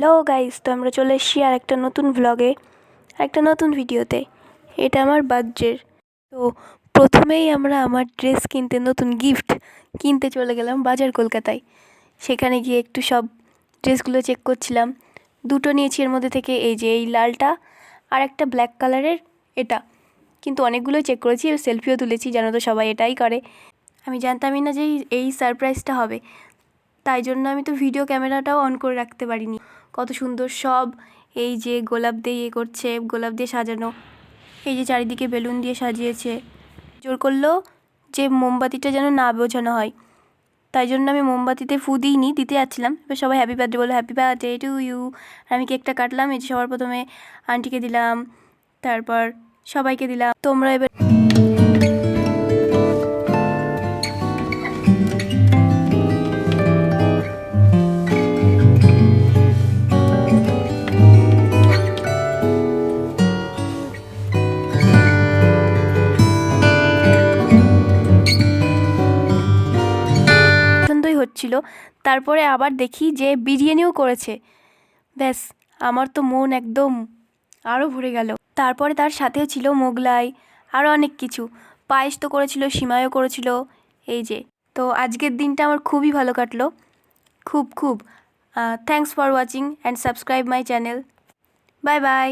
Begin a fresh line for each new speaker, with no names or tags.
Hello guys তো আমরা চলে এসেছি আর একটা নতুন ভ্লগে একটা নতুন ভিডিওতে এটা আমার বার্থডের তো প্রথমেই আমরা আমার ড্রেস কিনতে, নতুন গিফট কিনতে চলে গেলাম বাজার কলকাতায়। সেখানে গিয়ে একটু সব ড্রেসগুলো চেক করছিলাম। দুটো নিয়েছি এর মধ্যে থেকে, এই যে এই লালটা আর একটা ব্ল্যাক কালারের এটা। কিন্তু অনেকগুলোই চেক করেছি সেলফিও তুলেছি, জানো তো সবাই এটাই করে। আমি জানতামই না যে এই সারপ্রাইজটা হবে। তাই জন্য আমি তো ভিডিও ক্যামেরাটাও অন করে রাখতে পারিনি। কত সুন্দর সব। এই যে গোলাপ দিয়ে ইয়ে করছে, গোলাপ দিয়ে সাজানো। এই যে চারিদিকে বেলুন দিয়ে সাজিয়েছে। জোর করল যে মোমবাতিটা যেন না বোঝানো হয়। তাই জন্য আমি মোমবাতিতে ফু দিইনি, দিতে যাচ্ছিলাম। এবার সবাই হ্যাপি বার্থডে বলল হ্যাপি বার্থডে টু ইউ আমি কেকটা কাটলাম, এই যে সবার প্রথমে আন্টিকে দিলাম, তারপর সবাইকে দিলাম। তোমরা এবার পছন্দই হচ্ছিল। তারপরে আবার দেখি যে বিরিয়ানিও করেছে। ব্যাস, আমার তো মন একদম আরও ভরে গেল। তারপরে তার সাথেও ছিল মোগলাই আরও অনেক কিছু। পায়েস তো করেছিল, সিমাইও করেছিল, এই যে। তো আজকের দিনটা আমার খুবই ভালো কাটলো। খুব খুব। Thanks for watching and subscribe my channel bye bye.